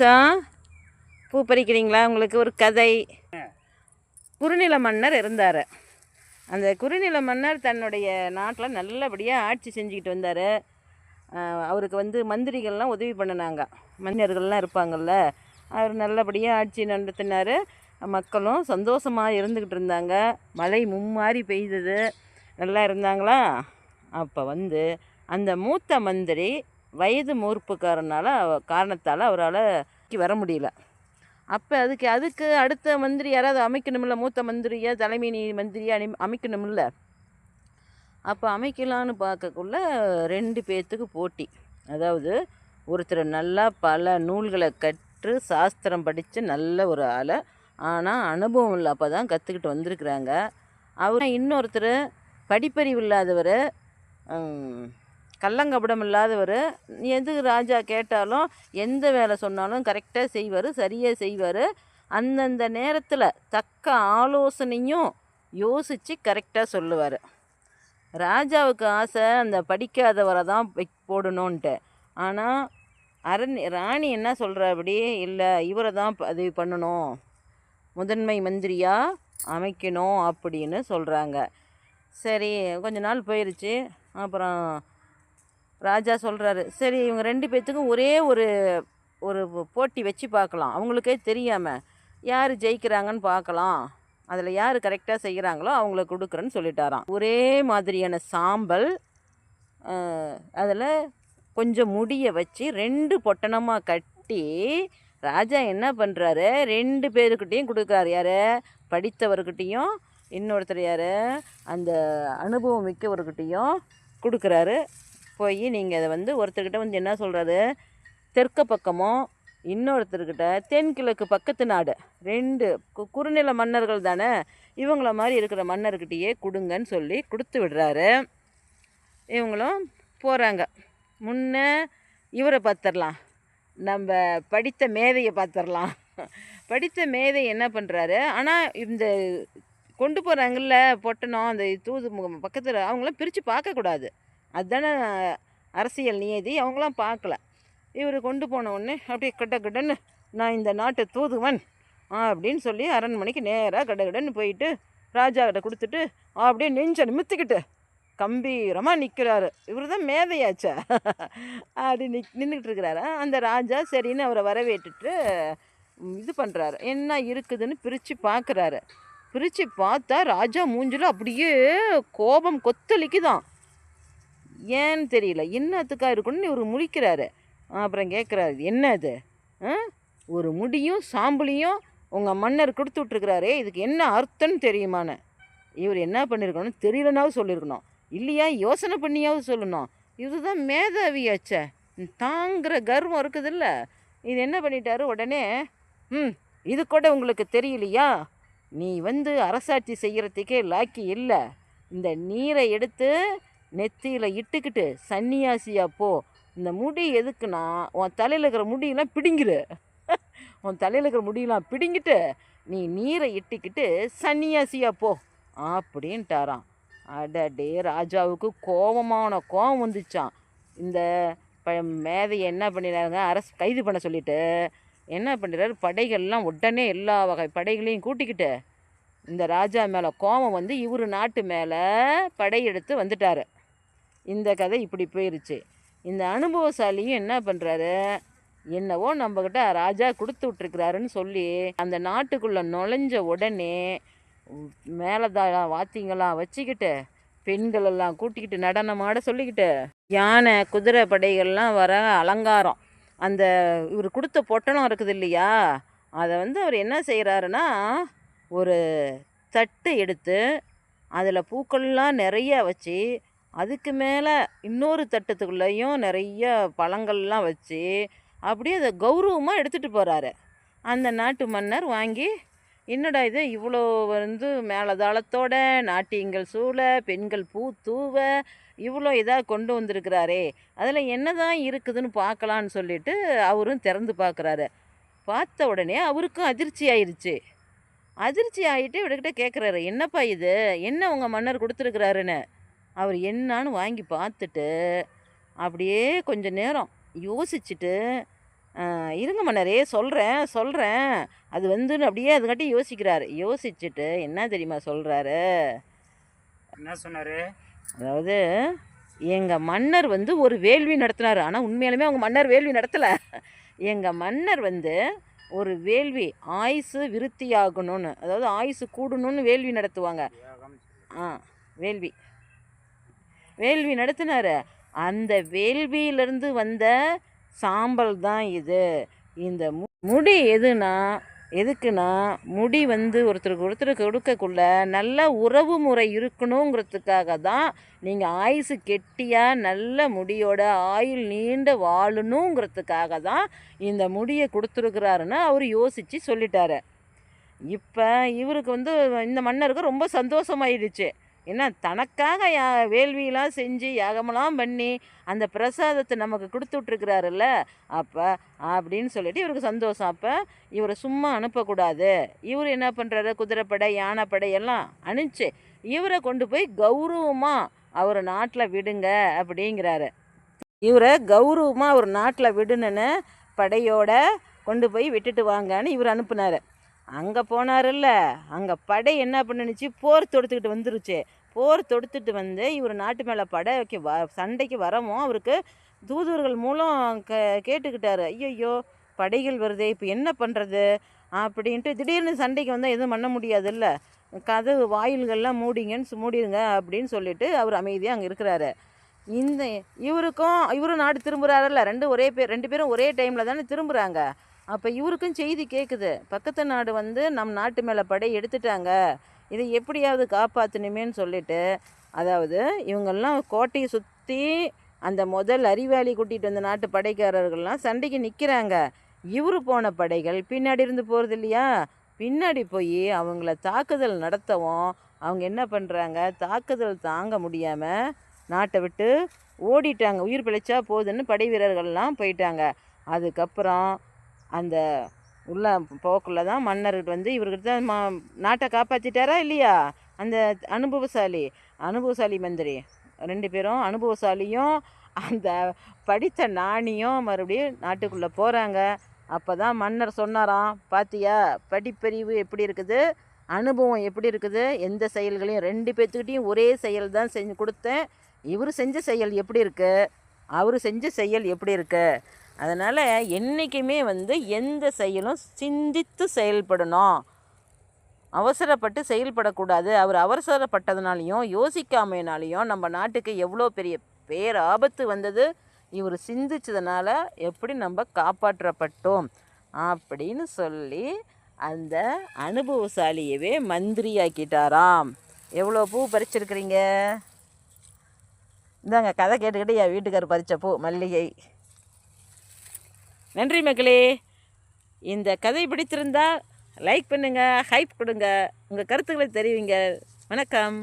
சா பூ பறிக்கிறீங்களா? உங்களுக்கு ஒரு கதை. குறுநில மன்னர் இருந்தார். அந்த குறுநில மன்னர் தன்னுடைய நாட்டில் நல்லபடியாக ஆட்சி செஞ்சுக்கிட்டு வந்தார். அவருக்கு வந்து மந்திரிகள்லாம் உதவி பண்ணினாங்க. மன்னர்கள்லாம் இருப்பாங்கள்ல அவர் நல்லபடியாக ஆட்சி நடத்தினார். மக்களும் சந்தோஷமாக இருந்துக்கிட்டு இருந்தாங்க. மழை மும்மாரி பெய்தது. நல்லா இருந்தாங்களா? அப்போ வந்து அந்த மூத்த மந்திரி வயது மூர்ப்புக்காரனால காரணத்தால் அவரால் வர முடியல. அப்போ அதுக்கு அதுக்கு அடுத்த மந்திரி யாராவது அமைக்கணுமில்ல மூத்த மந்திரியா தலைமை நீ மந்திரியா அனி அமைக்கணுமில்ல அப்போ அமைக்கலான்னு பார்க்கக்குள்ள ரெண்டு பேர்த்துக்கு போட்டி. அதாவது ஒருத்தர் நல்லா பல நூல்களை கற்று சாஸ்திரம் படித்து நல்ல ஒரு ஆளை. ஆனால் அனுபவம் இல்லை. அப்போ தான் கற்றுக்கிட்டு வந்திருக்கிறாங்க. அவர் இன்னொருத்தர் படிப்பறிவு இல்லாதவர் கள்ளங்கபடம் இல்லாதவர் எது ராஜா கேட்டாலும் எந்த வேலை சொன்னாலும் கரெக்டாக செய்வார் சரியாக செய்வார். அந்தந்த நேரத்தில் தக்க ஆலோசனையும் யோசித்து கரெக்டாக சொல்லுவார். ராஜாவுக்கு ஆசை அந்த படிக்காதவரை தான் போடணுன்ட்டு ஆனால் அரண் ராணி என்ன சொல்கிறபடி இல்லை இவரை தான் பதவி பண்ணணும். முதன்மை மந்திரியாக அமைக்கணும். அப்படின்னு சொல்கிறாங்க சரி கொஞ்ச நாள் போயிடுச்சு அப்புறம் ராஜா சொல்கிறாரு சரி இவங்க ரெண்டு பேர்த்துக்கும் ஒரே ஒரு ஒரு போட்டி வச்சு பார்க்கலாம். அவங்களுக்கே தெரியாமல் யார் ஜெயிக்கிறாங்கன்னு பார்க்கலாம். அதில் யார் கரெக்டாக செய்கிறாங்களோ அவங்கள கொடுக்குறேன்னு சொல்லிட்டாராம். ஒரே மாதிரியான சாம்பல் அதில் கொஞ்சம் முடியை வச்சு ரெண்டு பொட்டணமாக கட்டி ராஜா என்ன பண்ணுறாரு ரெண்டு பேருக்கிட்டேயும் கொடுக்குறாரு. யார்? படித்தவர்கிட்டையும் இன்னொருத்தர் யார்? அந்த அனுபவம் மிக்கவர்கிட்டையும் கொடுக்குறாரு. போய் நீங்கள் அதை வந்து ஒருத்தர்கிட்ட வந்து என்ன சொல்கிறாரு தெற்கு பக்கமும் இன்னொருத்தர்கிட்ட தென்கிழக்கு பக்கத்து நாடு. ரெண்டு கு- குறுநில மன்னர்கள் தானே? இவங்கள மாதிரி இருக்கிற மன்னர்கிட்டயே கொடுங்கன்னு சொல்லி கொடுத்து விடுறாரு. இவங்களும் போகிறாங்க முன்ன இவரை பார்த்துடலாம் நம்ம படித்த மேதையை பார்த்துடலாம் படித்த மேதை என்ன பண்ணுறாரு ஆனால் இந்த கொண்டு போகிறாங்கல்ல பொட்டணம் அந்த தூது பக்கத்தில் அவங்களாம் பிரித்து பார்க்கக்கூடாது அதுதானே அரசியல் நியதி? அவங்களாம் பார்க்கல. இவர் கொண்டு போன உடனே அப்படியே கட்ட கடன்னு நான் இந்த நாட்டு தூதுவன் அப்படின்னு சொல்லி அரண்மனைக்கு நேராக கட கடன்னு போயிட்டு ராஜாக்கிட்ட கொடுத்துட்டு அப்படியே நெஞ்ச நிமித்திக்கிட்டு கம்பீரமாக நிற்கிறாரு இவர் தான் மேதையாச்சே? அப்படி நிக் நின்றுக்கிட்டு இருக்கிறாரு. அந்த ராஜா சரின்னு அவரை வரவேற்றுட்டு இது பண்ணுறாரு என்ன இருக்குதுன்னு பிரித்து பார்க்குறாரு பிரித்து பார்த்தா ராஜா மூஞ்சில் அப்படியே கோபம் கொத்தளிக்குதான். ஏன்னு தெரியல. என்னத்துக்கா இருக்குன்னு இவர் முழிக்கிறாரு. அப்புறம் கேட்குறாரு என்ன அது ஆ? ஒரு முடியும் சாம்பலையும் உங்கள் மன்னர் கொடுத்து விட்ருக்கிறாரே இதுக்கு என்ன அர்த்தம்னு தெரியுமான்னு. இவர் என்ன பண்ணியிருக்கணும் தெரியலனாவது சொல்லியிருக்கணும் இல்லையா? யோசனை பண்ணியாவது சொல்லணும். இதுதான் மேதாவியாச்சே தாங்கிற கர்வம் இருக்குதுல்ல. இது என்ன பண்ணிட்டாரு? உடனே ம் இது கூட உங்களுக்கு தெரியலையா? நீ வந்து அரசாட்சி செய்கிறதுக்கே லாக்கி இல்லை. இந்த நீரை எடுத்து நெத்தியில் இட்டுக்கிட்டு சன்னியாசியா போ. இந்த முடி எதுக்குன்னா உன் தலையில் இருக்கிற முடியெல்லாம் பிடுங்கிரு. உன் தலையில் இருக்கிற முடியெல்லாம் பிடுங்கிட்டு நீ நீரை இட்டிக்கிட்டு சன்னியாசியா போ. அப்படின்ட்டாராம். அடடே ராஜாவுக்கு கோபமான கோபம் வந்துச்சான் இந்த ப மேதையை என்ன பண்ணிடுறாங்க அரசு கைது பண்ண சொல்லிட்டு என்ன பண்ணுறாரு படைகள்லாம் உடனே எல்லா வகை படைகளையும் கூட்டிக்கிட்டு இந்த ராஜா மேலே கோபம் வந்து இவர் நாட்டு மேலே படையெடுத்து வந்துட்டார். இந்த கதை இப்படி போயிருச்சு. இந்த அனுபவசாலியும் என்ன பண்ணுறாரு என்னவோ நம்மக்கிட்ட ராஜா கொடுத்து விட்ருக்கிறாருன்னு சொல்லி அந்த நாட்டுக்குள்ளே நுழைஞ்ச உடனே மேலதாளம் வாத்தியங்களாம் வச்சுக்கிட்டு பெண்களெல்லாம் கூட்டிக்கிட்டு நடனமாட சொல்லிக்கிட்டு யானை குதிரை படைகள்லாம் வர அலங்காரம். அந்த இவர் கொடுத்த பொட்டணம் இருக்குது இல்லையா? அதை வந்து அவர் என்ன செய்கிறாருன்னா ஒரு தட்டு எடுத்து அதில் பூக்கள்லாம் நிறைய வச்சு அதுக்கு மேலே இன்னொரு தட்டத்துக்குள்ளேயும் நிறைய பழங்கள்லாம் வச்சு அப்படியே அதை கௌரவமாக எடுத்துகிட்டு போகிறாரு அந்த நாட்டு மன்னர் வாங்கி என்னடா இது இவ்வளோ வந்து மேலதாளத்தோட நாட்டியங்கள் சூழ பெண்கள் பூ தூவ இவ்வளோ இதாக கொண்டு வந்திருக்கிறாரே அதில் என்ன தான் இருக்குதுன்னு பார்க்கலான்னு சொல்லிட்டு அவரும் திறந்து பார்க்குறாரு. பார்த்த உடனே அவருக்கும் அதிர்ச்சி ஆயிடுச்சு அதிர்ச்சி ஆகிட்டு இவர்கிட்ட கேட்குறாரு என்னப்பா இது? என்ன உங்கள் மன்னர் கொடுத்துருக்குறாருன்னு? அவர் என்னான்னு வாங்கி பார்த்துட்டு அப்படியே கொஞ்ச நேரம் யோசிச்சுட்டு இருங்க மன்னரே சொல்கிறேன் சொல்கிறேன் அது வந்துன்னு அப்படியே அதுக்காட்டி யோசிக்கிறாரு. யோசிச்சுட்டு என்ன தெரியுமா சொல்கிறாரு என்ன சொன்னாரு? அதாவது எங்கள் மன்னர் வந்து ஒரு வேள்வி நடத்தினார். ஆனால் உண்மையாலுமே அவங்க மன்னர் வேள்வி நடத்தலை. எங்கள் மன்னர் வந்து ஒரு வேள்வி ஆயுசு விருத்தியாகணும்னு அதாவது ஆயுசு கூடணும்னு வேள்வி நடத்துவாங்க. ஆ வேள்வி. வேள்வி நடத்தினார். அந்த வேள்வியிலிருந்து வந்த சாம்பல் தான் இது. இந்த முடி எதுனா எதுக்குன்னா முடி வந்து ஒருத்தருக்கு ஒருத்தருக்கு கொடுக்கக்குள்ள நல்ல உறவு முறை இருக்கணுங்கிறதுக்காக தான் நீங்கள் ஆயுசு கெட்டியாக நல்ல முடியோட ஆயுள் நீண்ட வாழணுங்கிறதுக்காக தான் இந்த முடியை கொடுத்துருக்குறாருன்னு அவர் யோசித்து சொல்லிட்டாரு. இப்போ இவருக்கு வந்து இந்த மன்னருக்கு ரொம்ப சந்தோஷமாயிடுச்சு. என்ன தனக்காக யா வேள்வியெலாம் செஞ்சு யாகமெல்லாம் பண்ணி அந்த பிரசாதத்தை நமக்கு கொடுத்துட்ருக்கிறாருல்ல? அப்போ அப்படின்னு சொல்லிட்டு இவருக்கு சந்தோஷம். அப்போ இவரை சும்மா அனுப்பக்கூடாது. இவர் என்ன பண்ணுறாரு குதிரைப்படை யானைப்படை எல்லாம் அனுப்பிச்சு இவரை கொண்டு போய் கௌரவமாக அவர் நாட்டில் விடுங்க அப்படிங்கிறாரு. இவரை கௌரவமாக அவர் நாட்டில் விடுணுன்னு படையோட கொண்டு போய் விட்டுட்டு வாங்கன்னு இவர் அனுப்புனார். அங்கே போனாருல்ல அங்கே படை என்ன பண்ணுனுச்சு? போர் தொடுத்துக்கிட்டு வந்துருச்சு. போர் தொடுத்துட்டு வந்து இவர் நாட்டு மேலே படை வைக்க வ சண்டைக்கு வரவும் அவருக்கு தூதுவர்கள் மூலம் க கேட்டுக்கிட்டாரு. ஐயோ படைகள் வருதே இப்போ என்ன பண்ணுறது அப்படின்ட்டு திடீர்னு சண்டைக்கு வந்தால் எதுவும் பண்ண முடியாதுல்ல. கதவு வாயில்கள்லாம் மூடிங்கன்னு மூடிடுங்க அப்படின்னு சொல்லிட்டு அவர் அமைதியாக அங்கே இருக்கிறாரு. இந்த இவருக்கும் இவரும் நாடு திரும்புகிறாருல்ல ரெண்டு ஒரே பேர் ரெண்டு பேரும் ஒரே டைமில் தானே திரும்புகிறாங்க அப்போ இவருக்கும் செய்தி கேட்குது பக்கத்து நாடு வந்து நம் நாட்டு மேலே படை எடுத்துட்டாங்க. இதை எப்படியாவது காப்பாற்றணுமேன்னு சொல்லிட்டு அதாவது இவங்கெல்லாம் கோட்டையை சுற்றி அந்த முதல் அறிவாளி கூட்டிகிட்டு வந்த நாட்டு படைக்காரர்கள்லாம் சண்டைக்கு நிற்கிறாங்க இவரு போன படைகள் பின்னாடி இருந்து போகிறது இல்லையா? பின்னாடி போய் அவங்கள தாக்குதல் நடத்தவும் அவங்க என்ன பண்ணுறாங்க தாக்குதல் தாங்க முடியாமல் நாட்டை விட்டு ஓடிட்டாங்க. உயிர் பிழைச்சா போதுன்னு படை வீரர்கள்லாம் போயிட்டாங்க. அதுக்கப்புறம் அந்த உள்ளே போக்குள்ள தான் மன்னர்கிட்ட வந்து இவர்கிட்ட தான் மா நாட்டை காப்பாற்றிட்டாரா இல்லையா? அந்த அனுபவசாலி அனுபவசாலி மந்திரி. ரெண்டு பேரும் அனுபவசாலியும் அந்த படித்த நாணியும் மறுபடியும் நாட்டுக்குள்ளே போகிறாங்க அப்போ தான் மன்னர் சொன்னாராம் பாத்தியா படிப்பறிவு எப்படி இருக்குது? அனுபவம் எப்படி இருக்குது? எந்த செயல்களையும் ரெண்டு பேர்த்துக்கிட்டையும் ஒரே செயல் தான் செஞ்சு கொடுத்தேன். இவர் செஞ்ச செயல் எப்படி இருக்குது அவர் செஞ்ச செயல் எப்படி இருக்குது அதனால் என்றைக்குமே வந்து எந்த செயலும் சிந்தித்து செயல்படணும். அவசரப்பட்டு செயல்படக்கூடாது. அவர் அவசரப்பட்டதுனாலையும் யோசிக்காமையினாலையும் நம்ம நாட்டுக்கு எவ்வளோ பெரிய பேர் ஆபத்து வந்தது இவர் சிந்திச்சதுனால எப்படி நம்ம காப்பாற்றப்பட்டோம் அப்படின்னு சொல்லி அந்த அனுபவசாலியவே மந்திரியாக்கிட்டாராம். எவ்வளோ பூ பறிச்சிருக்கிறீங்க? இந்தாங்க கதை கேட்டுக்கிட்டு என் வீட்டுக்கார் பறித்த பூ மல்லிகை. நன்றி மக்களே இந்த கதை பிடித்திருந்தால் லைக் பண்ணுங்கள் ஹைப் கொடுங்க. உங்கள் கருத்துக்களை தெரிவிங்க. வணக்கம்.